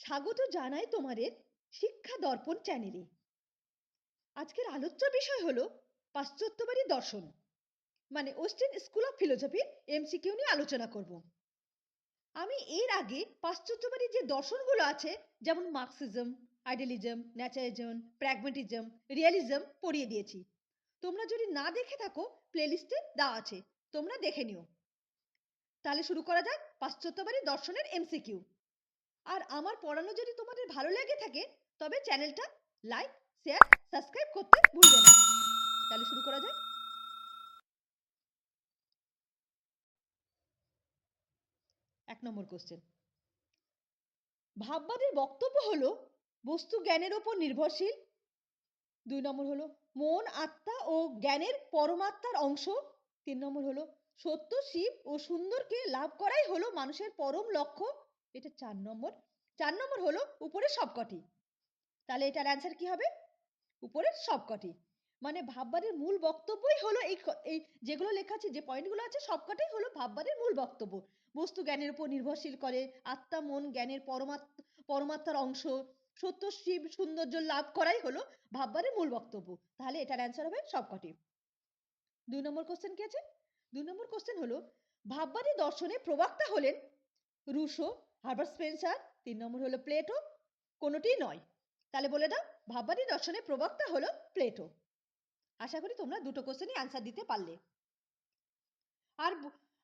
স্বাগত জানাই তোমাদের শিক্ষা দর্পণ চ্যানেলে আজকের আলোচ্য বিষয় হলো পাশ্চাত্যবাদী দর্শন মানে ওয়েস্টার্ন স্কুল অফ ফিলোসফির এমসিকিউ নিয়ে আলোচনা করব। আমি এর আগে পাশ্চাত্যবাদী যে দর্শনগুলো আছে, যেমন Marxism idealism naturalism pragmatism realism পড়িয়ে দিয়েছি। তোমরা যদি না দেখে থাকো প্লেলিস্টে দেওয়া আছে, তোমরা দেখে নিও। তাহলে শুরু করা যাক পাশ্চাত্যবাদী দর্শনের এমসিকিউ আর আমার পড়ানো যদি তোমাদের ভালো লেগে থাকে, তবে চ্যানেলটা লাইক শেয়ার সাবস্ক্রাইব করতে ভুলবে না। তাহলে শুরু করা যাক। এক নম্বর কোশ্চেন ভাববাদীর বক্তব্য হলো, বস্তু জ্ঞানের ওপর নির্ভরশীল। দুই নম্বর হলো, মন, আত্মা ও জ্ঞানের পরমাত্মার অংশ। তিন নম্বর হলো, সত্য, শিব ও সুন্দরকে লাভ করাই হলো মানুষের পরম লক্ষ্য। এটা চার নম্বর। চার নম্বর হলো উপরের সবকটি। তাহলে এটার অ্যান্সার কি হবে? উপরের সবকটি। মানে ভাববাদের মূল বক্তব্যই হলো এই এই যেগুলো লেখা আছে, যে পয়েন্টগুলো আছে, সবকটাই হলো ভাববাদের মূল বক্তব্য। বস্তু জ্ঞানের উপর নির্ভরশীল করে, আত্মা, মন, জ্ঞানের পরমাত্মা, পরমাত্মার অংশ। সত্য, শিব, সৌন্দর্য লাভ করাই হলো ভাববাদের মূল বক্তব্য। তাহলে এটার অ্যান্সার হবে সবকটি। দুই নম্বর কোশ্চেন কি আছে? দুই নম্বর কোশ্চেন হলো, ভাববাদী দর্শনে প্রবক্তা হলেন রুশো। হার্বার্ট স্পেন্সার তিন নম্বর হলো প্লেটো কোনোটিই নয়। তাহলে বলে দাও, ভাববাদী দর্শনের প্রবক্তা হলো প্লেটো আশা করি তোমরা দুটো কোশ্চেনই অ্যান্সার দিতে পারলে। আর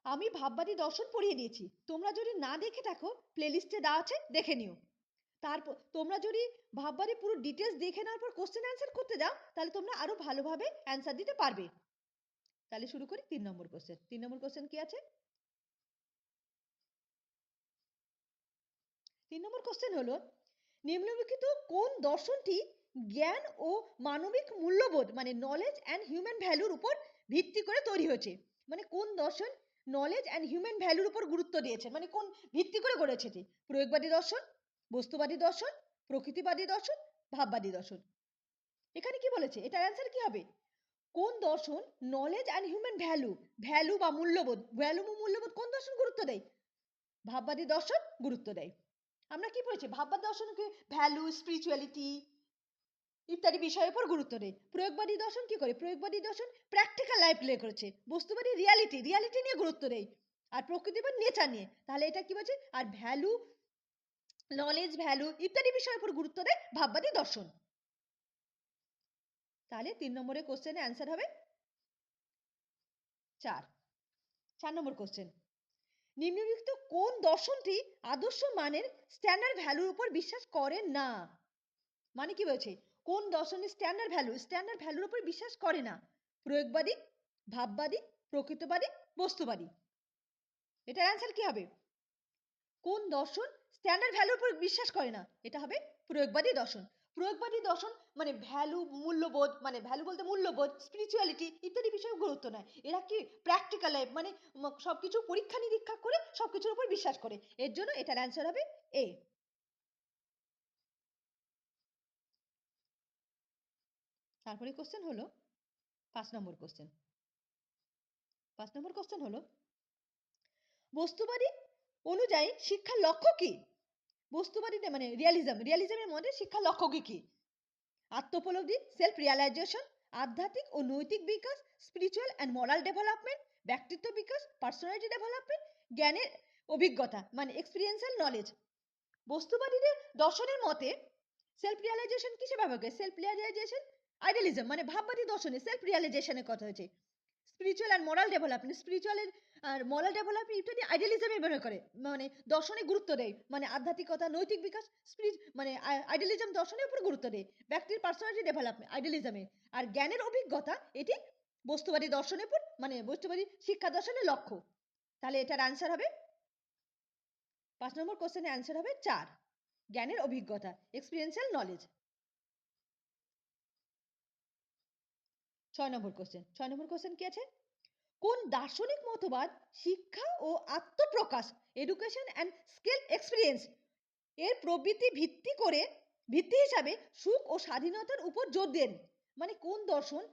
আমি ভাববাদী দর্শন পড়িয়ে দিয়েছি। তোমরা যদি না দেখে থাকো প্লেলিস্টে দেওয়া আছে, দেখে নিও। তারপর, তোমরা যদি ভাববাদী পুরো ডিটেলস দেখে নেওয়ার পর কোশ্চেন অ্যান্সার করতে যাও, তাহলে তোমরা আরও ভালোভাবে অ্যান্সার দিতে পারবে। তাহলে শুরু করি তিন নম্বর কোশ্চেন তিন নম্বর কোশ্চেন কি আছে? তিন নম্বর কোশ্চেন হলো, নিম্নলিখিত কোন দর্শনটি জ্ঞান ও মানবিক মূল্যবোধ মানে নলেজ অ্যান্ড হিউম্যান ভ্যালুর উপর ভিত্তি করে তৈরি হয়েছে? মানে কোন দর্শন নলেজ অ্যান্ড হিউম্যান ভ্যালুর উপর গুরুত্ব দিয়েছে? মানে কোন ভিত্তি করে গড়েছে এটি? প্রয়োগবাদী দর্শন, বস্তুবাদী দর্শন, প্রকৃতিবাদী দর্শন, ভাববাদী দর্শন। এখানে কি বলেছে? এটার অ্যান্সার কি হবে? কোন দর্শন knowledge and human value value বা মূল্যবোধ ভ্যালু মূল্যবোধ কোন দর্শন গুরুত্ব দেয়? ভাববাদী দর্শন গুরুত্ব দেয়। আমরা কি পড়েছি? ভাববাদী দর্শনকে ভ্যালু, স্পিরিচুয়ালিটি ইত্যাদি বিষয়ের উপর গুরুত্ব দেয় প্রয়োগবাদী দর্শন কি করে? প্রয়োগবাদী দর্শন প্র্যাকটিক্যাল লাইফ প্লে করেছে। বস্তুবাদী রিয়ালিটি রিয়ালিটি নিয়ে গুরুত্ব দেয় আর প্রকৃতিবাদ নেচার নিয়ে। তাহলে এটা কি বলছে? আর ভ্যালু নলেজ ভ্যালু ইত্যাদি বিষয়ের উপর গুরুত্ব দেয় ভাববাদী দর্শন। তাহলে তিন নম্বরের কোশ্চেনের অ্যান্সার হবে চার। চার নম্বর কোশ্চেন নিম্নলিখিত কোন দর্শনটি আদর্শ মানের স্ট্যান্ডার্ড ভ্যালুর উপর বিশ্বাস করে না? মানে কি বলছে? কোন দর্শনের স্ট্যান্ডার্ড ভ্যালু স্ট্যান্ডার্ড ভ্যালুর উপর বিশ্বাস করে না। প্রয়োগবাদী, ভাববাদী, প্রকৃতবাদী, বস্তুবাদী। এটার অ্যান্সার কি হবে? কোন দর্শন স্ট্যান্ডার্ড ভ্যালুর উপর বিশ্বাস করে না? এটা হবে প্রয়োগবাদী দর্শন। প্রয়োগবাদী দর্শন মানে ভ্যালু মূল্যবোধ মানে ভ্যালু বলতে মূল্যবোধ স্পিরিচুয়ালিটি ইত্যাদি বিষয়ে গুরুত্ব নেয়। এরা কি প্র্যাকটিক্যাল লাইফ মানে ম- সবকিছু পরীক্ষা নিরীক্ষা করে সবকিছুর উপর বিশ্বাস করে। এর জন্য এটার অ্যান্সার হবে এ তারপরে কোশ্চেন হলো পাঁচ নম্বর কোশ্চেন পাঁচ নম্বর কোশ্চেন হলো, বস্তুবাদী অনুযায়ী শিক্ষার লক্ষ্য কি? বস্তুবাদীতে মানে রিয়ালিজম রিয়ালিজমের মধ্যে শিক্ষার লক্ষ্য কি? আত্মোপলব্ধি সেলফ রিয়ালাইজেশন আধ্যাত্মিক ও নৈতিক বিকাশ স্পিরিচুয়াল অ্যান্ড মোরাল ডেভেলপমেন্ট ব্যক্তিত্ব বিকাশ পার্সোনালিটি ডেভেলপমেন্ট জ্ঞানের অভিজ্ঞতা মানে এক্সপিরিয়েন্সিয়াল নলেজ বস্তুবাদীদের দর্শনের মতে সেলফ রিয়ালাইজেশন কিসে ব্যবহার করে সেলফ রিয়ালাইজেশন আইডিয়ালিজম মানে ভাববাদী দর্শনে সেলফ রিয়ালাইজেশনের কথা হয়েছে স্পিরিচুয়াল অ্যান্ড মোরাল ডেভেলপমেন্ট স্পিরিচুয়ালের আর মোরাল ডেভেলপমেন্ট ইত্যাদি আইডিয়ালিজমে ব্যবহার করে। মানে দর্শনে গুরুত্ব দেয়। মানে আধ্যাত্মিকতা, নৈতিক বিকাশ স্পিরিট মানে আইডিয়ালিজম দর্শনের উপর গুরুত্ব দেয়। ব্যক্তির পার্সোনালিটি ডেভেলপমেন্ট আইডিয়ালিজমে আর জ্ঞানের অভিজ্ঞতা, এটি বস্তুবাদী দর্শনের উপর মানে বস্তুবাদী শিক্ষা দর্শনের লক্ষ্য। তাহলে এটার অ্যান্সার হবে? পাঁচ নম্বর কোশ্চেনের অ্যান্সার হবে চার। জ্ঞানের অভিজ্ঞতা এক্সপিরিয়েন্সিয়াল নলেজ ছয় নম্বর কোশ্চেন ছয় নম্বর কোশ্চেন কি আছে? কোন দার্শনিক মতবাদ শিক্ষা ও আত্মপ্রকাশ এডুকেশন অ্যান্ড স্কিল এক্সপিরিয়েন্স এর প্রবৃত্তি ভিত্তি করে, ভিত্তি হিসাবে সুখ ও স্বাধীনতার উপর জোর দেন। মানে কোন দর্শন?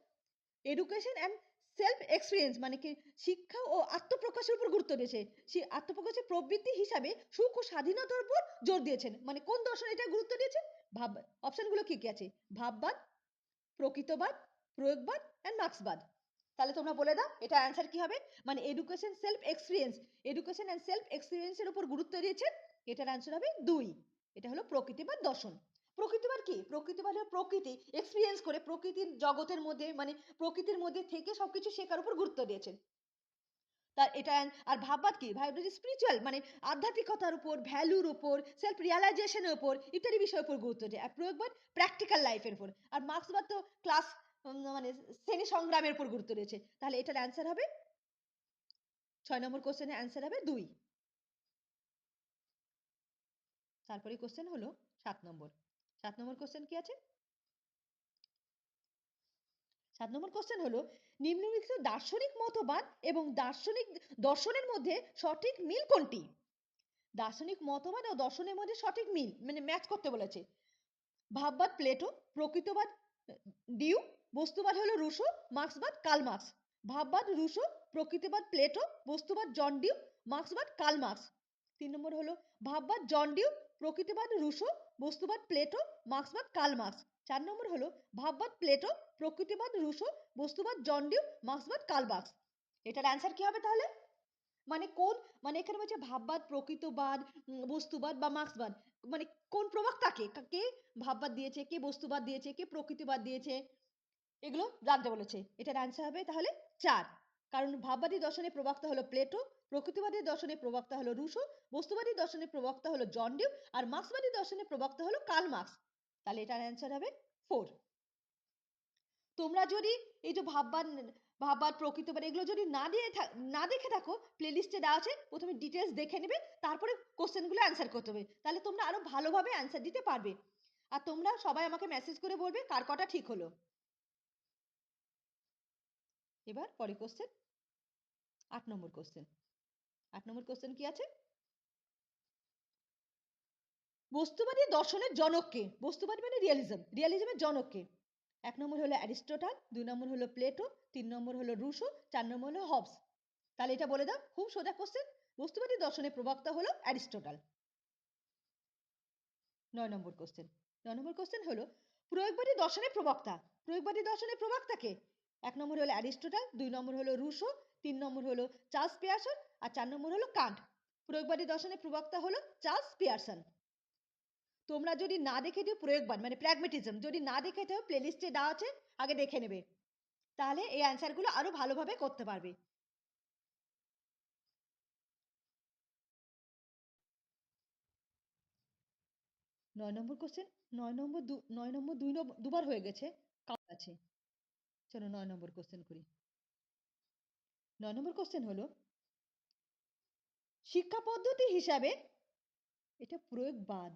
এডুকেশন অ্যান্ড সেলফ এক্সপিরিয়েন্স মানে কি? শিক্ষা ও আত্মপ্রকাশের উপর গুরুত্ব দিয়েছে। সে আত্মপ্রকাশের প্রবৃত্তি হিসাবে সুখ ও স্বাধীনতার উপর জোর দিয়েছেন। মানে কোন দর্শন এটা গুরুত্ব দিয়েছে? ভাব অপশনগুলো কি কি আছে? ভাববাদ, প্রকৃতবাদ, প্রয়োগবাদ অ্যান্ড মার্ক্সবাদ তাহলে তোমরা বলে দাও, এটা অ্যান্সার কি হবে? মানে education self experience education and self এক্সপিরিয়েন্সের উপর গুরুত্ব দিয়েছে, এটার অ্যান্সার হবে দুই। এটা হলো প্রকৃতিবাদ দর্শন। প্রকৃতিবাদ কি? প্রকৃতিবাদ হলো প্রকৃতি এক্সপিরিয়েন্স করে প্রকৃতির জগতের মধ্যে মানে প্রকৃতির মধ্যে থেকে সবকিছু শেখার উপর গুরুত্ব দিয়েছেন। তার এটা আর ভাববাদ কি? ভাববাদ স্পিরিচুয়াল মানে আধ্যাত্মিকতার উপর, ভ্যালুর উপর সেলফ রিয়ালাইজেশনের উপর, ইত্যাদি বিষয়ের উপর গুরুত্ব দেয়। আর প্রয়োগবাদ প্র্যাকটিক্যাল লাইফের উপর। আর মার্ক্সবাদ তো ক্লাস মানে শ্রেণি সংগ্রামের উপর গুরুত্ব রয়েছে। তাহলে এটার অ্যান্সার হবে? ছয় নম্বর কোশ্চেনের অ্যান্সার হবে দুই। তারপরে কোশ্চেন হলো সাত নম্বর। সাত নম্বর কোশ্চেন কি আছে? সাত নম্বর কোশ্চেন হলো, নিম্নলিখিত দার্শনিক মতবাদ এবং দার্শনিক দর্শনের মধ্যে সঠিক মিল কোনটি? দার্শনিক মতবাদ ও দর্শনের মধ্যে সঠিক মিল মানে ম্যাচ করতে বলেছে। ভাববাদ প্লেটো, প্রকৃতবাদ ডিউ বস্তুবাদ হলো রুশো, মার্ক্সবাদ কার্ল মার্ক্স ভাববাদ রুশো, প্রকৃতিবাদ প্লেটো, বস্তুবাদ জন ডিউ, মার্ক্সবাদ কার্ল মার্ক্স তিন নম্বর হলো ভাববাদ জন ডিউ, প্রকৃতিবাদ রুশো, বস্তুবাদ প্লেটো, মার্ক্সবাদ কার্ল মার্ক্স চার নম্বর হলো ভাববাদ প্লেটো, প্রকৃতিবাদ রুশো, বস্তুবাদ জন ডিউ, মার্ক্সবাদ কার্ল মার্ক্স এটার অ্যান্সার কি হবে তাহলে? মানে কোন মানে এখানে বলছে ভাববাদ, প্রকৃতবাদ বস্তুবাদ বা মার্ক্সবাদ। মানে কোন প্রবক্তাকে কে ভাববাদ দিয়েছে, কে বস্তুবাদ দিয়েছে, কে প্রকৃতিবাদ দিয়েছে? এগুলো জানতে বলেছে। এটার অ্যান্সার হবে তাহলে চার। কারণ ভাববাদী দর্শনের প্রবক্তা হলো প্লেটো, প্রকৃতিবাদী দর্শনের প্রবক্তা হলো রুশো, বস্তুবাদী দর্শনের প্রবক্তা হলো জন ডিউ, আর মার্ক্সবাদী দর্শনের প্রবক্তা হলো কার্ল মার্ক্স। তাহলে এটার অ্যান্সার হবে ফোর তোমরা যদি এই যে ভাববাদ ভাববাদ, প্রকৃতবাদ এগুলো যদি না দিয়ে না দেখে থাকো প্লেলিস্টে দেওয়া আছে, প্রথমে ডিটেলস দেখে নেবে, তারপরে কোশ্চেনগুলো অ্যান্সার করতে হবে। তাহলে তোমরা আরও ভালোভাবে অ্যান্সার দিতে পারবে। আর তোমরা সবাই আমাকে মেসেজ করে বলবে কার কটা ঠিক হলো। এবার পরে কোশ্চেন আট নম্বর কোশ্চেন আট নম্বর কোশ্চেন কি আছে? বস্তুবাদী দর্শনের জনককে, বস্তুবাদী মানে রিয়ালিজম রিয়ালিজমের জনককে, এক নম্বর হলো অ্যারিস্টোটাল, দুই নম্বর হলো প্লেটো, তিন নম্বর হলো রুশো, চার নম্বর হলো হবস। তাহলে এটা বলে দাও, খুব সোজা কোশ্চেন বস্তুবাদী দর্শনের প্রবক্তা হলো অ্যারিস্টোটাল। নয় নম্বর কোশ্চেন নয় নম্বর কোশ্চেন হলো প্রয়োগবাদী দর্শনের প্রবক্তা, প্রয়োগবাদী দর্শনের প্রবক্তাকে এক নম্বর হলো অ্যারিস্টোটাল, দুই নম্বর হলো রুশো, তিন নম্বর হলো চার্লস পিয়ারসন আর চার নম্বর হলো কান্ট। প্রয়োগবাদী দর্শনের প্রবক্তা হলো চার্লস পিয়ারসন। তোমরা যদি না দেখে দিও প্রয়োগবাদ মানে প্র্যাগমেটিজম, যদি না দেখে থাকো প্লেলিস্টে দেওয়া আছে, আগে দেখে নেবে। তাহলে এই অ্যান্সারগুলো আরও ভালোভাবে করতে পারবে। নয় নম্বর কোশ্চেন নয় নম্বর দু, নয় নম্বর দুই নম্বর দুবার হয়ে গেছে কাজ আছে। চলো নয় নম্বর কোশ্চেন করি। নয় নম্বর কোশ্চেন হলো, শিক্ষা পদ্ধতি হিসাবে এটা প্রয়োগবাদ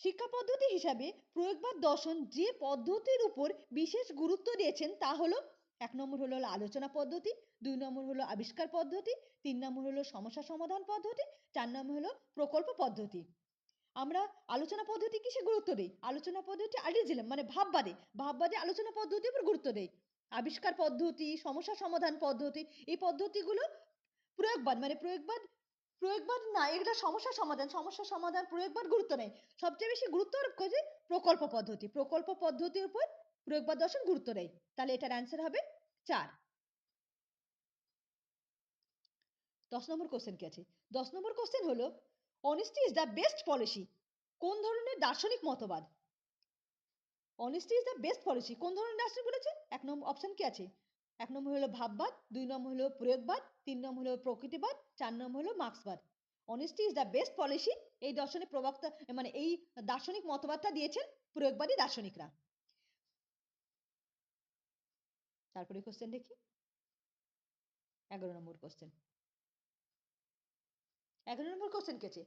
শিক্ষা পদ্ধতি হিসাবে প্রয়োগবাদ দর্শন যে পদ্ধতির উপর বিশেষ গুরুত্ব দিয়েছেন তা হলো, এক নম্বর হলো আলোচনা পদ্ধতি, দুই নম্বর হলো আবিষ্কার পদ্ধতি, তিন নম্বর হলো সমস্যা সমাধান পদ্ধতি, চার নম্বর হলো প্রকল্প পদ্ধতি। আমরা আলোচনা পদ্ধতি কিসে গুরুত্ব দেই? আলোচনা পদ্ধতি আইডিয়াজিলাম মানে ভাববাদে। ভাববাদে আলোচনা পদ্ধতির উপর গুরুত্ব দেই। আবিষ্কার পদ্ধতি, সমস্যা সমাধান পদ্ধতি, এই পদ্ধতিগুলো প্রয়োগবাদ মানে প্রয়োগবাদ প্রয়োগবাদ না, এগুলো সমস্যা সমাধান সমস্যা সমাধান, প্রয়োগবাদ গুরুত্ব নেই। সবচেয়ে বেশি গুরুত্ব করেছে প্রকল্প পদ্ধতি। প্রকল্প পদ্ধতির উপর প্রয়োগবাদ দর্শন গুরুত্ব দেয় তাহলে এটার অ্যান্সার হবে চার। দশ নম্বর কোশ্চেন কি আছে? দশ নম্বর কোশ্চেন হলো honesty is the best policy কোন ধরনের দার্শনিক মতবাদ? Honesty is the best policy কোন ধরনের দার্শনিক বলেছে? এক নম্বর অপশন কি আছে? এক নম্বর হলো ভাববাদ, দুই নম্বর হলো প্রয়োগবাদ, তিন নম্বর হলো প্রকৃতিবাদ, চার নম্বর হলো মার্ক্সবাদ। Honesty is the best policy এই দর্শনের প্রবক্তা মানে এই দার্শনিক মতবাদটা দিয়েছেন প্রয়োগবাদী দার্শনিকরা। তারপরে কোশ্চেন দেখি। এগারো নম্বর কোশ্চেন এগারো নম্বর কোশ্চেন কি আছে?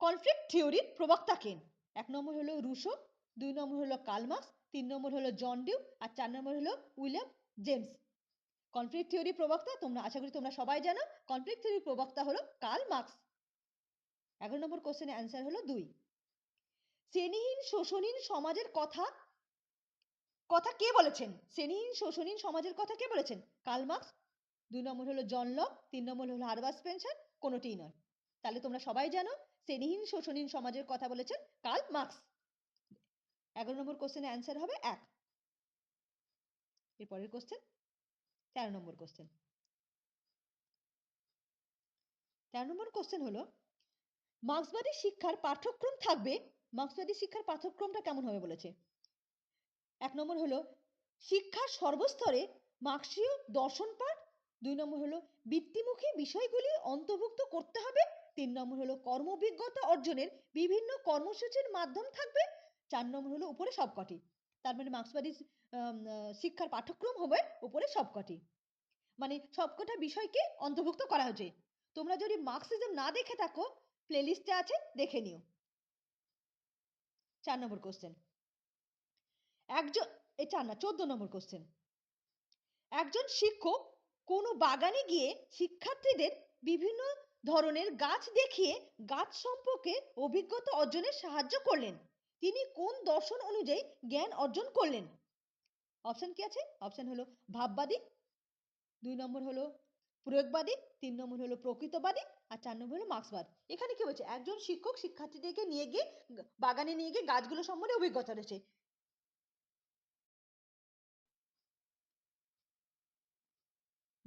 কনফ্লিক্ট থিওরির প্রবক্তা কেন এক নম্বর হলো রুশো, দুই নম্বর হলো কালমার্কস তিন নম্বর হলো জন ডিউ, আর চার নম্বর হলো উইলিয়াম জেমস। কনফ্লিক্ট থিওরি প্রবক্তা তোমরা, আশা করি তোমরা সবাই জানো কনফ্লিক্ট থিওরি প্রবক্তা হলো কার্ল মার্কস। এগারো নম্বর কোশ্চেনের অ্যান্সার হলো দুই। শ্রেণীহীন শোষণহীন সমাজের কথা কথা কে বলেছেন? শ্রেণীহীন শোষণহীন সমাজের কথা কে বলেছেন? Karl Marx. দুই নম্বর হলো জন লক তিন নম্বর হলো হারবাস স্পেন্সার কোনোটিই নয়। তাহলে তোমরা সবাই জানো শ্রেণীহীন শোষণহীন সমাজের কথা বলেছেন কার্ল মার্কস। এগারো নম্বর কোশ্চেনের অ্যান্সার হবে এক। এরপরের কোশ্চেন তেরো নম্বর কোশ্চেন তেরো নম্বর কোশ্চেন হলো, মার্ক্সবাদী শিক্ষার পাঠ্যক্রম থাকবে, মার্ক্সবাদী শিক্ষার পাঠ্যক্রমটা কেমন হবে বলেছে? এক নম্বর হলো, শিক্ষার সর্বস্তরে মার্ক্সীয় দর্শন পাঠ দুই নম্বর হলো, বৃত্তিমুখী বিষয়গুলি অন্তর্ভুক্ত করতে হবে। তিন নম্বর হলো কর্মভিজ্ঞতা অর্জনের বিভিন্ন কর্মসূচির মাধ্যম থাকবে। চার নম্বর হলো, উপরে সবকটি। তার মানে মার্ক্সবাদী শিক্ষার পাঠ্যক্রম হবে উপরে সবকটি। মানে সবকটা বিষয়কে অন্তর্ভুক্ত করা হয়েছে। তোমরা যদি মার্কসিজম না দেখে থাকো প্লেলিস্টে আছে, দেখে নিও। চার নম্বর কোশ্চেন একজন এই চার না, চোদ্দ নম্বর কোশ্চেন একজন শিক্ষক কোনো বাগানে গিয়ে শিক্ষার্থীদের বিভিন্ন ধরনের গাছ দেখিয়ে গাছ সম্পর্কে অভিজ্ঞতা অর্জনে সাহায্য করলেন। তিনি কোন দর্শন অনুযায়ী জ্ঞান অর্জন করলেন? অপশন কি আছে? অপশন হলো ভাববাদী, দুই নম্বর হলো প্রয়োগবাদী, তিন নম্বর হলো প্রকৃতবাদী, আর চার নম্বর হলো মার্ক্সবাদ। এখানে কি হচ্ছে একজন শিক্ষক শিক্ষার্থীদেরকে নিয়ে গিয়ে বাগানে নিয়ে গিয়ে গাছগুলো সম্বন্ধে অভিজ্ঞতা রয়েছে।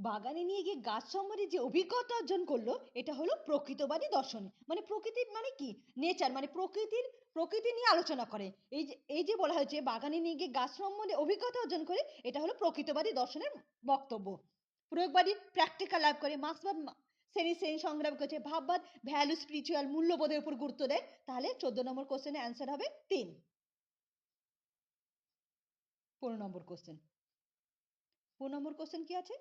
বাগানে নিয়ে গিয়ে গাছ সম্বন্ধে যে অভিজ্ঞতা অর্জন করল, এটা হলো প্রকৃতবাদী দর্শন। মানে প্রকৃতি মানে কি? নেচার মানে প্রকৃতির, প্রকৃতি নিয়ে আলোচনা করে। এই যে এই যে বলা হয়েছে, বাগানে নিয়ে গিয়ে গাছ সম্বন্ধে অভিজ্ঞতা অর্জন করে, এটা হলো প্রকৃতবাদী দর্শনের বক্তব্য। প্রয়োগবাদী প্র্যাকটিক্যাল লাভ করে মার্ক্সবাদ শ্রেণি শ্রেণি সংগ্রাম করেছে, ভাববাদ ভ্যালু স্পিরিচুয়াল মূল্যবোধের উপর গুরুত্ব দেয়। তাহলে চোদ্দ নম্বর কোশ্চেনের অ্যান্সার হবে তিন। পনেরো নম্বর কোশ্চেন পনেরো নম্বর কোশ্চেন কি আছে?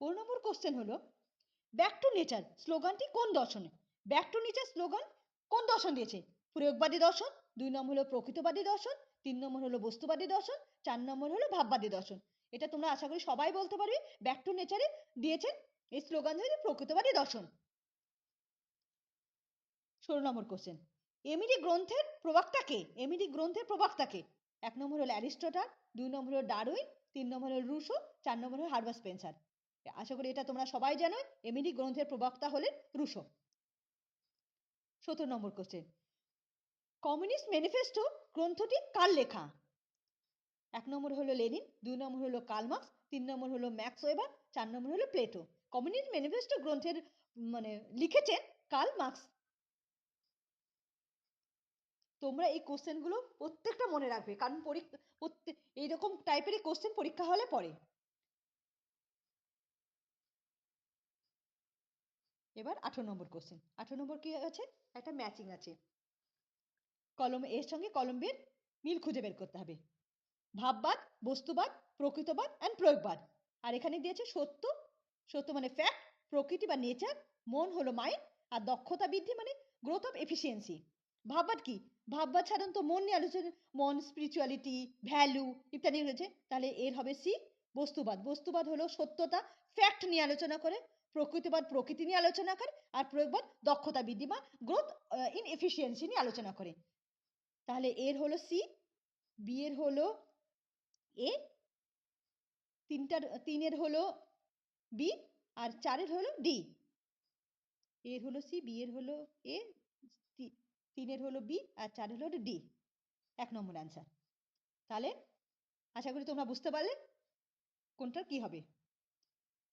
পনেরো নম্বর কোশ্চেন হলো ব্যাক টু নেচার স্লোগানটি কোন দর্শনে? ব্যাক টু নেচার স্লোগান কোন দর্শন দিয়েছে? প্রয়োগবাদী দর্শন, দুই নম্বর হলো প্রকৃতবাদী দর্শন, তিন নম্বর হলো বস্তুবাদী দর্শন, চার নম্বর হলো ভাববাদী দর্শন। এটা তোমরা আশা করি সবাই বলতে পারবে ব্যাক টু নেচারে দিয়েছেন, এই স্লোগান হচ্ছে প্রকৃতবাদী দর্শন। ষোলো নম্বর কোশ্চেন এমিডি গ্রন্থের প্রবক্তা কে? এমিডি গ্রন্থের প্রবক্তা কে? এক নম্বর হলো অ্যারিস্টটাল, দুই নম্বর হলো ডারউইন, তিন নম্বর হলো রুশো, চার নম্বর হলো হার্বাস স্পেন্সার। আশা করি এটা তোমরা সবাই জানো। এমিডি গ্রন্থের প্রবক্তা হলেন রুশো। সতেরো নম্বর কোশ্চেন কমিউনিস্ট ম্যানিফেস্টো গ্রন্থটি কার লেখা? এক নম্বর হলো লেনিন, দুই নম্বর হলো কালমার্কস তিন নম্বর হলো ম্যাক্স ওয়েবার, চার নম্বর হলো প্লেটো। কমিউনিস্ট ম্যানিফেস্টো গ্রন্থের মানে লিখেছেন কার্ল মার্কস। তোমরা এই কোশ্চেনগুলো প্রত্যেকটা মনে রাখবে, কারণ পরীক্ষা এইরকম টাইপেরই কোশ্চেন পরীক্ষা হলে পড়ে এবার আঠারো নম্বর কোশ্চেন আঠারো নম্বর কি আছে? একটা ম্যাচিং আছে। কলম এর সঙ্গে কলম বের মিল খুঁজে বের করতে হবে। ভাববাদ, বস্তুবাদ, প্রকৃতবাদ অ্যান্ড প্রয়োগবাদ। আর এখানে দিয়েছে সত্য। সত্য মানে ফ্যাক্ট প্রকৃতি বা নেচার মন হলো মাইন্ড আর দক্ষতা বৃদ্ধি মানে গ্রোথ অফ এফিসিয়েন্সি ভাববাদ কি? ভাববাদ সাধারণত মন নিয়ে আলোচনা মন স্পিরিচুয়ালিটি ভ্যালু ইত্যাদি রয়েছে। তাহলে এর হবে সি বস্তুবাদ। বস্তুবাদ হলো সত্যতা ফ্যাক্ট নিয়ে আলোচনা করে। প্রকৃতিবাদ প্রকৃতি নিয়ে আলোচনা করে আর প্রয়োগবাদ দক্ষতা বৃদ্ধি বা গ্রোথ ইন এফিসিয়েন্সি নিয়ে আলোচনা করে। তাহলে এর হলো সি বি এর হলো এ তিনটার, তিনের হলো বি আর চারের হলো ডি এর হলো সি বি এর হলো এ তিনের হলো বি আর চারের হলো ডি এক নম্বর অ্যান্সার তাহলে আশা করি তোমরা বুঝতে পারলে কোনটার কি হবে।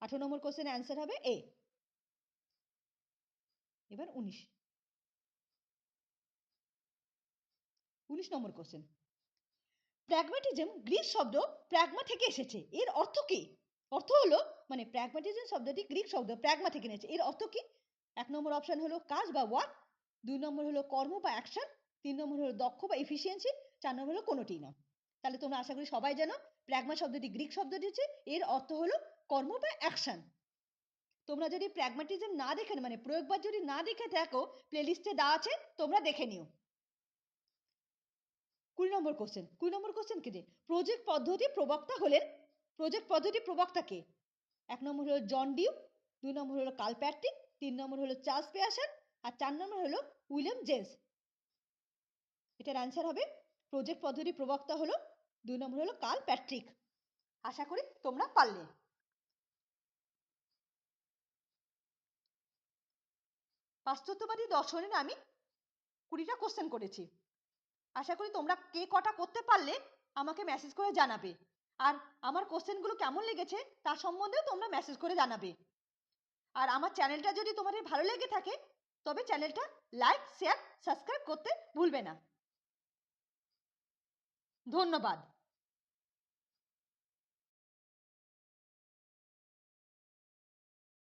আঠারো নম্বর কোশ্চেন অ্যান্সার হবে এ এবার উনিশ। উনিশ নম্বর কোশ্চেন প্র্যাগম্যাটিজম গ্রিক শব্দ প্র্যাগমা থেকে এসেছে। এর অর্থ কি? অর্থ হলো মানে প্র্যাগম্যাটিজম শব্দটি গ্রিক শব্দ প্র্যাগমা থেকে নিয়েছে এর অর্থ কি? এক নম্বর অপশন হলো কাজ বা ওয়ার্ক দুই নম্বর হলো কর্ম বা অ্যাকশন তিন নম্বর হলো দক্ষ বা এফিসিয়েন্সি চার নম্বর হলো কোনোটি না। তাহলে তোমরা আশা করি সবাই জানো প্র্যাগমা শব্দটি গ্রিক শব্দ দিয়েছে। এর অর্থ হলো কর্ম বা অ্যাকশন তোমরা যদি প্র্যাগম্যাটিজম না দেখে মানে প্রয়োগবাদ যদি না দেখে থাকো প্লেলিস্টে দেওয়া আছে, তোমরা দেখে নিও। কুড়ি নম্বর কোশ্চেন কুড়ি নম্বর কোশ্চেন কি যে? প্রজেক্ট পদ্ধতি প্রবক্তা হলেন প্রজেক্ট পদ্ধতি প্রবক্তা কে? এক নম্বর হলো জন ডিউ দুই নম্বর হলো কার্ল প্যাট্রিক, তিন নম্বর হলো চার্লস পেয়ারসন, আর চার নম্বর হলো উইলিয়াম জেমস। এটার অ্যান্সার হবে প্রজেক্ট পদ্ধতি প্রবক্তা হলো, দুই নম্বর হলো কাল প্যাট্রিক। আশা করি তোমরা পারলে। পাশ্চাত্যবাদী দর্শনের আমি কুড়িটা কোশ্চেন করেছি। আশা করি তোমরা কে কটা করতে পারলে আমাকে মেসেজ করে জানাবে। আর আমার কোশ্চেনগুলো কেমন লেগেছে তার সম্বন্ধেও তোমরা মেসেজ করে জানাবে। আর আমার চ্যানেলটা যদি তোমাদের ভালো লেগে থাকে, তবে চ্যানেলটা লাইক শেয়ার সাবস্ক্রাইব করতে ভুলবে না। ধন্যবাদ।